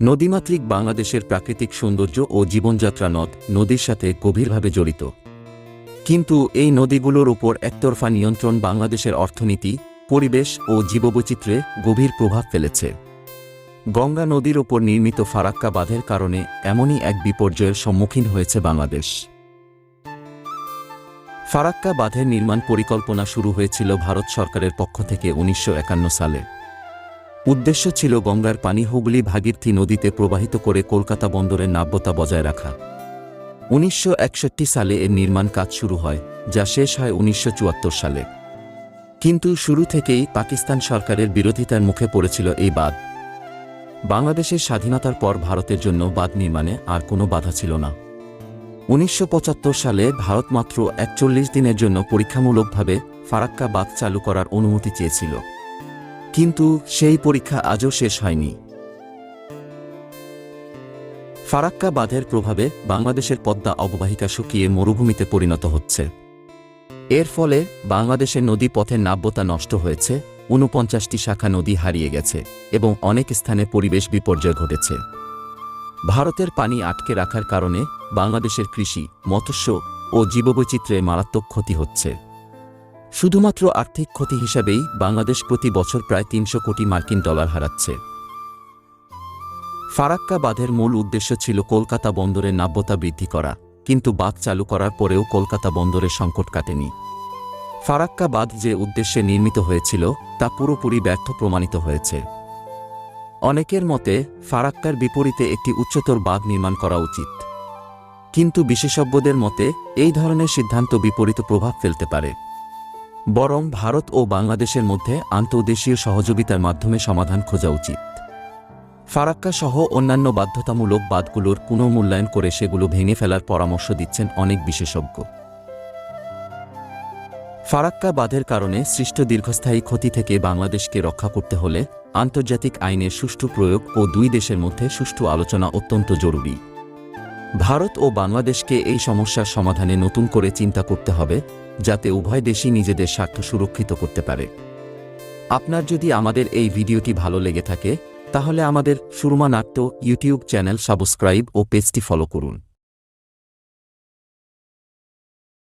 নদীমাতৃক বাংলাদেশের প্রাকৃতিক সৌন্দর্য ও জীবনযাত্রা নদ নদীর সাথে গভীরভাবে জড়িত। কিন্তু এই নদীগুলোর উপর একতরফা নিয়ন্ত্রণ বাংলাদেশের অর্থনীতি, পরিবেশ ও জীববৈচিত্র্যে গভীর প্রভাব ফেলেছে। গঙ্গা নদীর ওপর নির্মিত ফারাক্কা বাঁধের কারণে এমনই এক বিপর্যয়ের সম্মুখীন হয়েছে বাংলাদেশ। ফারাক্কা বাঁধের নির্মাণ পরিকল্পনা শুরু হয়েছিল ভারত সরকারের পক্ষ থেকে উনিশশো একান্ন সালে। উদ্দেশ্য ছিল গঙ্গার পানি হুগলি ভাগীরথী নদীতে প্রবাহিত করে কলকাতা বন্দরের নাব্যতা বজায় রাখা। উনিশশো একষট্টি সালে এর নির্মাণ কাজ শুরু হয়, যা শেষ হয় উনিশশো চুয়াত্তর সালে। কিন্তু শুরু থেকেই পাকিস্তান সরকারের বিরোধিতার মুখে পড়েছিল এই বাঁধ। বাংলাদেশের স্বাধীনতার পর ভারতের জন্য বাঁধ নির্মাণে আর কোনো বাধা ছিল না। উনিশশো পঁচাত্তর সালে ভারত মাত্র একচল্লিশ দিনের জন্য পরীক্ষামূলকভাবে ফারাক্কা বাঁধ চালু করার অনুমতি চেয়েছিল। কিন্তু সেই পরীক্ষা আজও শেষ হয়নি। ফারাক্কা বাঁধের প্রভাবে বাংলাদেশের পদ্মা অববাহিকা শুকিয়ে মরুভূমিতে পরিণত হচ্ছে। এর ফলে বাংলাদেশের নদী পথের নাব্যতা নষ্ট হয়েছে ঊনপঞ্চাশটি শাখা নদী হারিয়ে গেছে এবং অনেক স্থানে পরিবেশ বিপর্যয় ঘটেছে। ভারতের পানি আটকে রাখার কারণে বাংলাদেশের কৃষি, মৎস্য ও জীববৈচিত্র্যে মারাত্মক ক্ষতি হচ্ছে। শুধুমাত্র আর্থিক ক্ষতি হিসাবেই বাংলাদেশ প্রতি বছর প্রায় তিনশো কোটি মার্কিন ডলার হারাচ্ছে। ফারাক্কা বাঁধের মূল উদ্দেশ্য ছিল কলকাতা বন্দরের নাব্যতা বৃদ্ধি করা, কিন্তু বাঁধ চালু করার পরেও কলকাতা বন্দরের সংকট কাটেনি। ফারাক্কা বাঁধ যে উদ্দেশ্যে নির্মিত হয়েছিল, তা পুরোপুরি ব্যর্থ প্রমাণিত হয়েছে। অনেকের মতে, ফারাক্কার বিপরীতে একটি উচ্চতর বাঁধ নির্মাণ করা উচিত। কিন্তু বিশেষজ্ঞদের মতে, এই ধরনের সিদ্ধান্ত বিপরীত প্রভাব ফেলতে পারে। বরং ভারত ও বাংলাদেশের মধ্যে আন্তর্দেশীয় সহযোগিতার মাধ্যমে সমাধান খোঁজা উচিত। ফারাক্কা সহ অন্যান্য বাধ্যতামূলক বাঁধগুলোর পুনর্মূল্যায়ন করে সেগুলো ভেঙে ফেলার পরামর্শ দিচ্ছেন অনেক বিশেষজ্ঞ। ফারাক্কা বাঁধের কারণে সৃষ্ট দীর্ঘস্থায়ী ক্ষতি থেকে বাংলাদেশকে রক্ষা করতে হলে আন্তর্জাতিক আইনের সুষ্ঠু প্রয়োগ ও দুই দেশের মধ্যে সুষ্ঠু আলোচনা অত্যন্ত জরুরি। ভারত ও বাংলাদেশকে এই সমস্যার সমাধানে নতুন করে চিন্তা করতে হবে, যাতে উভয় দেশই নিজেদের স্বার্থ সুরক্ষিত করতে পারে। আপনার যদি আমাদের এই ভিডিওটি ভালো লেগে থাকে, তাহলে আমাদের সুরমা নাট্য ইউটিউব চ্যানেল সাবস্ক্রাইব ও পেজটি ফলো করুন।